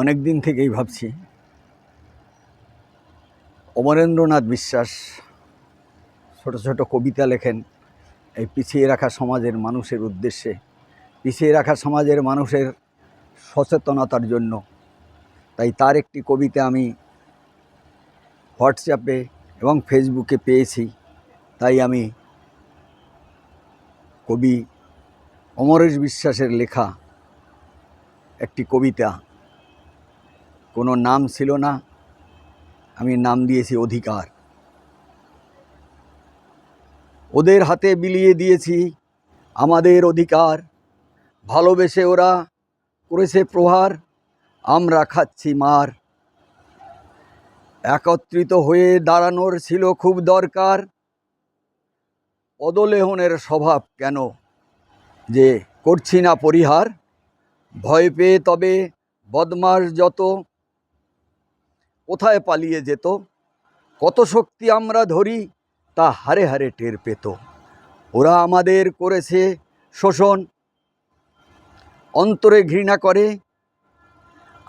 অনেক দিন থেকেই ভাবছি। অমরেন্দ্রনাথ বিশ্বাস ছোট ছোট কবিতা লেখেন এই পিছিয়ে রাখা সমাজের মানুষের উদ্দেশ্যে। পিছিয়ে রাখা সমাজের মানুষের সচেতনতার জন্য। তাই তার একটি কবিতা আমি হোয়াটসঅ্যাপে এবং ফেসবুকে পেয়েছি। তাই আমি কবি অমরেশ বিশ্বাসের লেখা একটি কবিতা কোনো নাম ছিল না। আমি নাম দিয়েছি অধিকার। ওদের হাতে বিলিয়ে দিয়েছি আমাদের অধিকার। ভালোবেসে ওরা করেছে প্রহার, আমরা খাচ্ছি মার। একত্রিত হয়ে দাঁড়ানোর ছিল খুব দরকার। অদলেহনের স্বভাব কেন যে করছি না পরিহার, ভয় পেয়ে তবে বদমাস যত কোথায় পালিয়ে যেত? কত শক্তি আমরা ধরি তা হারে হারে টের পেত। ওরা আমাদের করেছে শোষণ, অন্তরে ঘৃণা করে।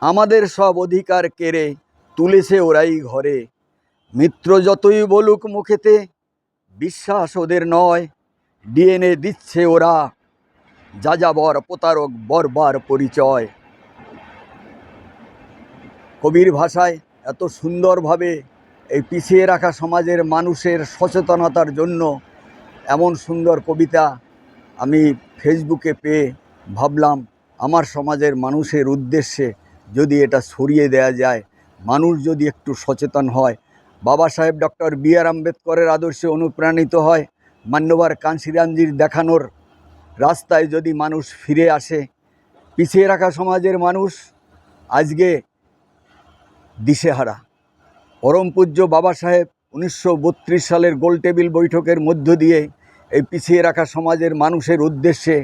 আমাদের সব অধিকার কেড়ে তুলেছে ওরাই ঘরে। মিত্র যতই বলুক মুখেতে, বিশ্বাস ওদের নয়। ডিএনএ দিচ্ছে ওরা। যাযাবর, প্রতারক, বরবার পরিচয়। কবির ভাষায় এত সুন্দরভাবে এই পিছিয়ে রাখা সমাজের মানুষের সচেতনতার জন্য এমন সুন্দর কবিতা আমি ফেসবুকে পেয়ে ভাবলাম, আমার সমাজের মানুষের উদ্দেশ্যে যদি এটা সরিয়ে দেয়া যায়, মানুষ যদি একটু সচেতন হয়, বাবা সাহেব ডক্টর বি আর আম্বেদকরের আদর্শে অনুপ্রাণিত হয়, মান্যবার কাঞ্চিরামজির দেখানোর রাস্তায় যদি মানুষ ফিরে আসে, পিছিয়ে রাখা সমাজের মানুষ আজকে দিশেহারা। পরম পূজ্য বাবা সাহেব উনিশশো বত্রিশ সালের গোল টেবিল বৈঠকের মধ্য দিয়ে এই পিছিয়ে রাখা সমাজের মানুষের উদ্দেশ্যে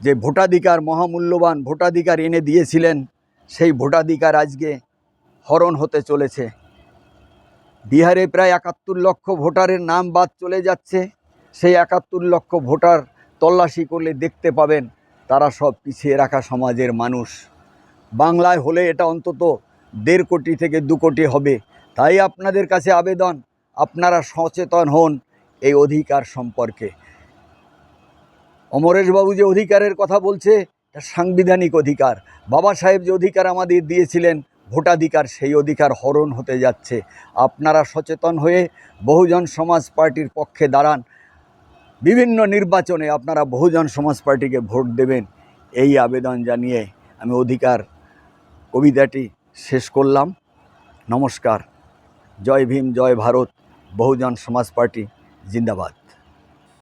যে ভোটাধিকার, মহামূল্যবান ভোটাধিকার এনে দিয়েছিলেন, সেই ভোটাধিকার আজকে হরণ হতে চলেছে। বিহারে প্রায় একাত্তর লক্ষ ভোটারের নাম বাদ চলে যাচ্ছে। সেই একাত্তর লক্ষ ভোটার তল্লাশি করলে দেখতে পাবেন তারা সব পিছিয়ে রাখা সমাজের মানুষ। বাংলায় হলে এটা অন্তত দেড় কোটি থেকে দু কোটি হবে। তাই আপনাদের কাছে আবেদন, আপনারা সচেতন হন এই অধিকার সম্পর্কে। অমরেশবাবু যে অধিকারের কথা বলছে, এটা সাংবিধানিক অধিকার। বাবা সাহেব যে অধিকার আমাদের দিয়েছিলেন, ভোটাধিকার সেই অধিকার হরণ হতে যাচ্ছে। আপনারা সচেতন হয়ে বহুজন সমাজ পার্টির পক্ষে দাঁড়ান। বিভিন্ন নির্বাচনে আপনারা বহুজন সমাজ পার্টিকে ভোট দেবেন। এই আবেদন জানিয়ে আমি অধিকার কবিতাটি শেষ করলাম। নমস্কার। জয় ভীম জয় ভারত। বহুজন সমাজ পার্টি জিন্দাবাদ।